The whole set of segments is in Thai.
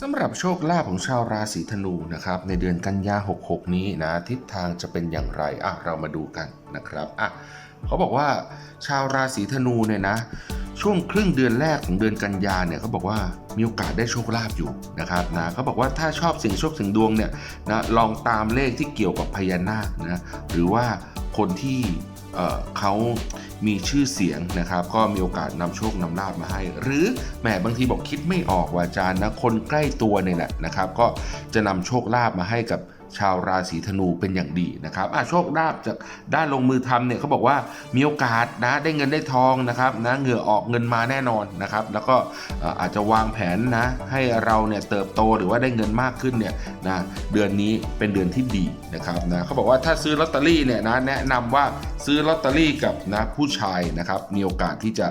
สำหรับโชคลาภของชาวราศีธนูนะครับในเดือนกันยา 66 นี้นะทิศทางจะเป็นอย่างไรอะเรามาดูกันนะครับอะเขาบอกว่าชาวราศีธนูเนี่ยนะช่วงครึ่งเดือนแรกของเดือนกันยาเนี่ยเขาบอกว่ามีโอกาสได้โชคลาภอยู่นะครับนะเขาบอกว่าถ้าชอบเสี่ยงโชคเสี่ยงดวงเนี่ยนะลองตามเลขที่เกี่ยวกับพญานาคนะหรือว่าคนที่ เเขามีชื่อเสียงนะครับ ก็มีโอกาสนำโชคนำลาบมาให้ หรือแหมบางทีบอกคิดไม่ออกว่าอาจารย์นะคนใกล้ตัวเนี่ยแหละนะครับ ก็จะนำโชคลาบมาให้กับชาวราศีธนูเป็นอย่างดีนะครับอะโชคลาภจากด้านลงมือทำเนี่ยเขาบอกว่ามีโอกาสนะได้เงินได้ทองนะครับนะเหงื่อออกเงินมาแน่นอนนะครับแล้วก็อาจจะวางแผนนะให้เราเนี่ยเติบโตหรือว่าได้เงินมากขึ้นเนี่ยนะเดือนนี้เป็นเดือนที่ดีนะครับนะเขาบอกว่าถ้าซื้อลอตเตอรี่เนี่ยนะแนะนำว่าซื้อลอตเตอรี่กับนะผู้ชายนะครับมีโอกาสที่จะ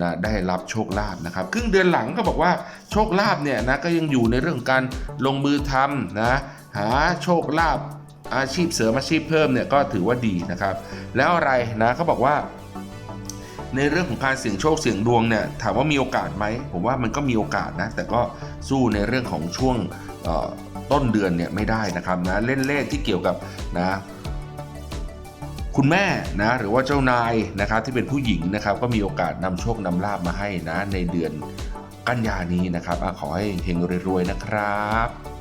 นะได้รับโชคลาภนะครับครึ่งเดือนหลังก็บอกว่าโชคลาภเนี่ยนะก็ยังอยู่ในเรื่องการลงมือทำนะ หาโชคลาภอาชีพเสริมอาชีพเพิ่มเนี่ยก็ถือว่าดีนะครับ แล้วอะไรนะเขาบอกว่า ในเรื่องของการเสี่ยงโชคเสี่ยงดวงเนี่ยถามว่ามีโอกาสไหมผมว่ามันก็มีโอกาสนะแต่ก็สู้ในเรื่องของช่วงต้นเดือนเนี่ยไม่ได้นะครับนะเล่นเลขที่เกี่ยวกับนะคุณแม่นะหรือว่าเจ้านายนะครับที่เป็นผู้หญิงนะครับ ก็มีโอกาสนำโชคนำลาบมาให้นะในเดือนกันยานี้นะครับขอให้เฮงรวยๆนะครับ